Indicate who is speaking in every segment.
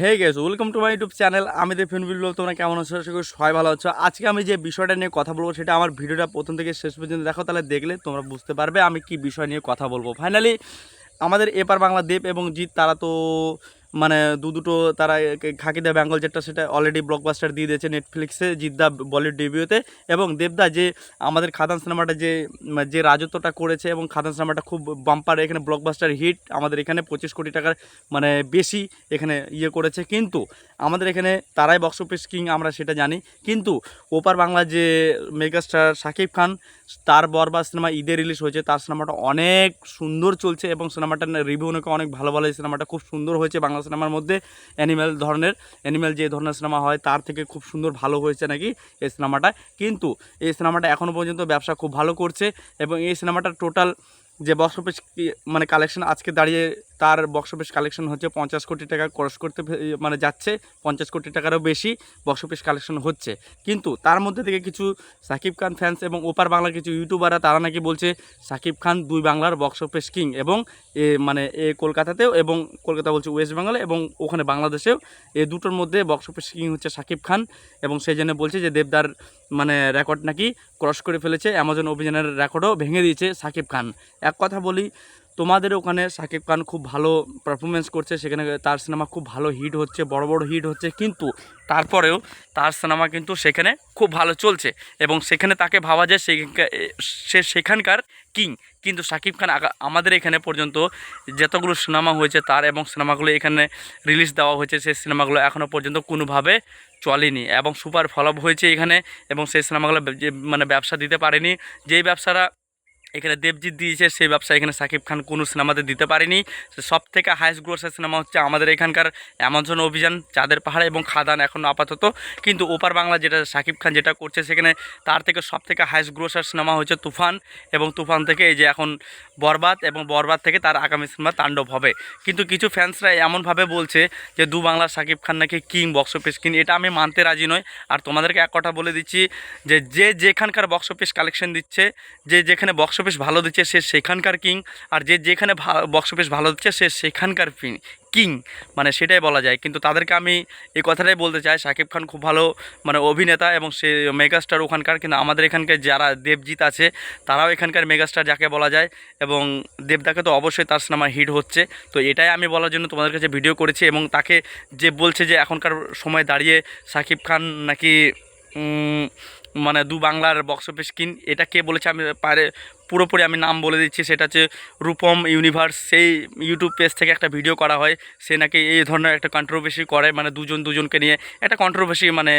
Speaker 1: Hey guys welcome to my YouTube channel আমি দেফিন বিল তোমরা কেমন আছো? আশা করি সবাই ভালো আছো। আজকে আমি যে বিষয়টা নিয়ে কথা বলব, সেটা আমার ভিডিওটা প্রথম থেকে শেষ পর্যন্ত দেখো, তাহলে দেখলে তোমরা বুঝতে পারবে আমি কি বিষয় নিয়ে কথা বলব। ফাইনালি আমাদের এপার বাংলা দেব এবং জিৎ, তারা তো মানে দু দুটো তারা খাকি খাকিদা বেঙ্গল যেটা সেটা অলরেডি ব্লকবাস্টার দিয়ে দিয়েছে নেটফ্লিক্সে জিদ্দা বলিউড ডেবিউতে এবং দেবদা যে আমাদের খাদান সিনেমাটা যে যে রাজত্বটা করেছে এবং খাদান সিনেমাটা খুব বাম্পার এখানে ব্লকবাস্টার হিট আমাদের এখানে পঁচিশ কোটি টাকার মানে বেশি এখানে ইয়ে করেছে। কিন্তু আমাদের এখানে তারাই বক্স অফিস কিং আমরা সেটা জানি। কিন্তু ওপার বাংলা যে মেগাস্টার শাকিব খান, তার বরবাদ সিনেমা ঈদে রিলিজ হয়েছে। তার সিনেমাটা অনেক সুন্দর চলছে এবং সিনেমাটার রিভিউ অনেক ভালো ভালো এই সিনেমাটা খুব সুন্দর হয়েছে বাংলা সিনেমার মধ্যে অ্যানিম্যাল ধরনের অ্যানিম্যাল যে ধরনের সিনেমা হয় তার থেকে খুব সুন্দর ভালো হয়েছে নাকি এই সিনেমাটা। কিন্তু এই সিনেমাটা এখনও পর্যন্ত ব্যবসা খুব ভালো করছে এবং এই সিনেমাটা টোটাল যে বক্স অফিস মানে কালেকশন আজকে দাঁড়িয়ে তার বক্স অফিস কালেকশন হচ্ছে পঞ্চাশ কোটি টাকা ক্রস করতে মানে যাচ্ছে, পঞ্চাশ কোটি টাকারও বেশি বক্স অফিস কালেকশন হচ্ছে। কিন্তু তার মধ্যে থেকে কিছু সাকিব খান ফ্যান্স এবং ওপার বাংলার কিছু ইউটিউবাররা তারা নাকি বলছে, সাকিব খান দুই বাংলার বক্স অফিস কিং এবং এ মানে এ কলকাতাতেও এবং কলকাতা বলছে ওয়েস্ট বেঙ্গলে এবং ওখানে বাংলাদেশেও এই দুটোর মধ্যে বক্স অফিস কিং হচ্ছে সাকিব খান এবং সেই জন্য বলছে যে দেবদার মানে রেকর্ড নাকি ক্রস করে ফেলেছে অ্যামাজন অভিযানের রেকর্ডও ভেঙে দিয়েছে সাকিব খান। এক কথা বলি তোমাদের ওখানে সাকিব খান খুব ভালো পারফরমেন্স করছে, সেখানে তার সিনেমা খুব ভালো হিট হচ্ছে, বড় বড় হিট হচ্ছে, কিন্তু তারপরেও তার সিনেমা কিন্তু সেখানে খুব ভালো চলছে এবং সেখানে তাকে ভাবা যায় সে সেখানকার কিং কিন্তু সাকিব খান আমাদের এখানে পর্যন্ত যতগুলো সিনেমা হয়েছে তার এবং সিনেমাগুলো এখানে রিলিজ দেওয়া হয়েছে, সেই সিনেমাগুলো এখনও পর্যন্ত কোনোভাবে চলেনি এবং সুপার ফলপ হয়েছে এখানে এবং সেই সিনেমাগুলো মানে ব্যবসা দিতে পারেনি। যেই ব্যবসারা এখানে দেবজিৎ দিয়েছে, সেই ব্যবসা এখানে সাকিব খান কোনো সিনেমাতে দিতে পারেনি। সব থেকে হাইস্ট গ্রোসের সিনেমা হচ্ছে আমাদের এখানকার অ্যামাজন অভিযান, চাঁদের পাহাড় এবং খাদান এখন আপাতত। কিন্তু ওপার বাংলা যেটা সাকিব খান যেটা করছে সেখানে তার থেকে সব থেকে হাইস্ট গ্রোসার সিনেমা হচ্ছে তুফান এবং তুফান থেকে এই যে এখন বরবাদ এবং বরবাদ থেকে তার আগামী সিনেমা তাণ্ডব হবে। কিন্তু কিছু ফ্যান্সরা এমনভাবে বলছে যে, দু বাংলার শাকিব খান নাকি কিং বক্স অফিস কিং? এটা আমি মানতে রাজি নই। আর তোমাদেরকে এক কথা বলে দিচ্ছি যে যে যেখানকার বক্স অফিস কালেকশন দিচ্ছে, যে যেখানে বক্স অফিস ভালো দিচ্ছে সে সেখানকার কিং, আর যে যেখানে বক্স অফিস ভালো দিচ্ছে সে সেখানকার কিং মানে সেটাই বলা যায়। কিন্তু তাদেরকে আমি এই কথাটাই বলতে চাই, শাকিব খান খুব ভালো মানে অভিনেতা এবং সে মেগাস্টার ওখানকার, কিন্তু আমাদের এখানকার যারা দেবজিৎ আছে, তারাও এখানকার মেগাস্টার যাকে বলা যায় এবং দেবদাকে তো অবশ্যই তার সিনেমা হিট হচ্ছে। তো এটাই আমি বলার জন্য তোমাদের কাছে ভিডিও করেছি এবং তাকে যে বলছে যে এখনকার সময় দাঁড়িয়ে শাকিব খান নাকি মানে দু বাংলার বক্স অফিস কিন, এটা কে বলেছে আমি পারে পুরোপুরি আমি নাম বলে দিচ্ছি, সেটা হচ্ছে রূপম ইউনিভার্স সেই ইউটিউব পেজ থেকে একটা ভিডিও করা হয়, সে নাকি এই ধরনের একটা কন্ট্রোভার্সি করে মানে দুজন দুজনকে নিয়ে, একটা কন্ট্রোভার্সি মানে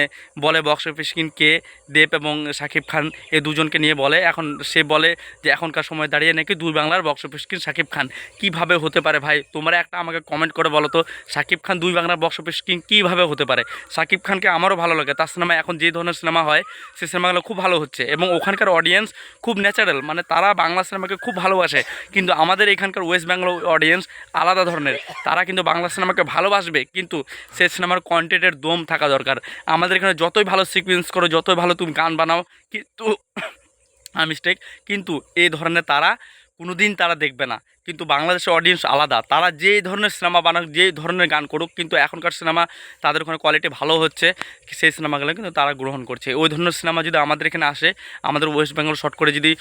Speaker 1: বলে বক্স অফিস কে, দেব এবং শাকিব খান, এই দুজনকে নিয়ে বলে, এখন সে বলে যে এখনকার সময় দাঁড়িয়ে নাকি দুই বাংলার বক্স অফিস কিন শাকিব খান। কীভাবে হতে পারে ভাই? তোমরা একটা আমাকে কমেন্ট করে বলো তো শাকিব খান দুই বাংলার বক্স অফিস কিং কীভাবে হতে পারে? শাকিব খানকে আমারও ভালো লাগে, তার সিনেমা এখন যে ধরনের সিনেমা হয় সেই সিনেমাগুলো খুব ভালো হচ্ছে এবং ওখানকার অডিয়েন্স খুব ন্যাচারাল মানে তারা বাংলা সিনেমাকে খুব ভালোবাসে, কিন্তু আমাদের এখানকার ওয়েস্ট বেঙ্গল অডিয়েন্স আলাদা ধরনের। তারা কিন্তু বাংলা সিনেমাকে ভালোবাসবে, কিন্তু সেই সিনেমার কন্টেন্টের দম থাকা দরকার। আমাদের এখানে যতই ভালো সিকুয়েন্স করো, যতই ভালো তুমি গান বানাও, কিন্তু মিস্টেক কিন্তু এই ধরনের তারা কোনো দিন তারা দেখবে না। কিন্তু বাংলাদেশের অডিয়েন্স আলাদা। তারা যেই ধরনের সিনেমা বানাক যেই ধরনের গান করুক, কিন্তু এখনকার সিনেমা তাদের ওখানে কোয়ালিটি ভালো হচ্ছে, সেই সিনেমাগুলো কিন্তু তারা গ্রহণ করছে। ওই ধরনের সিনেমা যদি আমাদের এখানে আসে, আমাদের ওয়েস্ট বেঙ্গল শর্ট করে যদি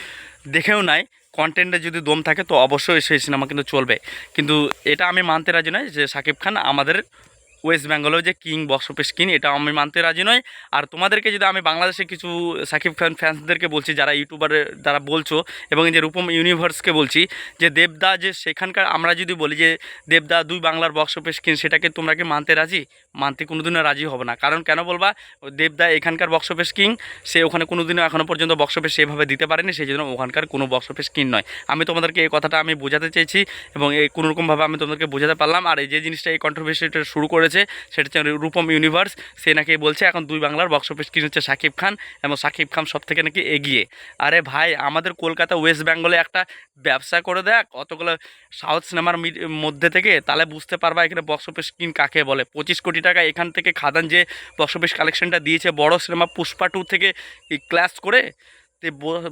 Speaker 1: দেখেও নেয় কন্টেন্টে যদি দম থাকে, তো অবশ্যই সেই সিনেমা কিন্তু চলবে। কিন্তু এটা আমি মানতে রাজি নয় যে শাকিব খান আমাদের ওয়েস্ট বেঙ্গলেও যে কিং বক্স অফিস কিং এটা আমি মানতে রাজি নয় আর তোমাদেরকে যদি আমি বাংলাদেশে কিছু সাকিব খান ফ্যান্সদেরকে বলছি, যারা ইউটিউবারে যারা বলছো, এবং যে রূপম ইউনিভার্সকে বলছি, যে দেবদা যে সেখানকার, আমরা যদি বলি যে দেবদা দুই বাংলার বক্স অফিস কিং সেটাকে তোমরা কি মানতে রাজি? মানতে কোনোদিনও রাজি হবে না। কারণ কেন বলবা, দেবদা এখানকার বক্স অফিস কিং সে ওখানে কোনোদিনও এখনও পর্যন্ত বক্স অফিস সেভাবে দিতে পারেনি, সেই জন্য ওখানকার কোনো বক্স অফিস কিং নয়। আমি তোমাদেরকে এই কথাটা আমি বোঝাতে চেয়েছি, এবং এই কোনোরকমভাবে আমি তোমাদেরকে বোঝাতে পারলাম। আর এই যে জিনিসটা এই কন্ট্রোভার্সিটা শুরু করেছে সেটা হচ্ছে রূপম ইউনিভার্স সে নাকি বলছে, এখন দুই বাংলার বক্স অফিস কিং হচ্ছে শাকিব খান? এবং শাকিব খান সব থেকে নাকি এগিয়ে। আরে ভাই, আমাদের কলকাতা ওয়েস্ট বেঙ্গলে একটা ব্যবসা করে দেখ, অতগুলো সাউথ সিনেমার মধ্যে থেকে, তাহলে বুঝতে পারবা এখানে বক্স অফিস কিং, কাকে বলে? পঁচিশ কোটি টাকা এখান থেকে খাদান যে বক্স অফিস কালেকশনটা দিয়েছে, বড় সিনেমা পুষ্পা টু থেকে ক্লাস করে তো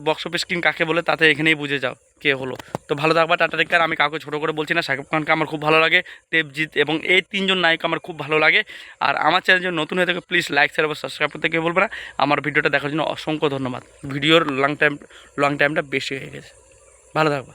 Speaker 1: বক্স অফিস কিং কাকে বলে তাতে এখানেই বুঝে যাও কে হলো। তো ভালো থাকবা, টাটা টেক্কার আমি কাউকে ছোটো করে বলছি না, শাকিব খানকে আমার খুব ভালো লাগে, দেবজিৎ এবং এই তিনজন নায়ক আমার খুব ভালো লাগে। আর আমার চ্যানেল যদি নতুন হয়ে থাকে প্লিজ লাইক শেয়ার এবং সাবস্ক্রাইব করতে কেউ বলবে না। আমার ভিডিওটা দেখার জন্য অসংখ্য ধন্যবাদ। ভিডিওর লং টাইম লং টাইমটা বেশি হয়ে গেছে। ভালো থাকবা।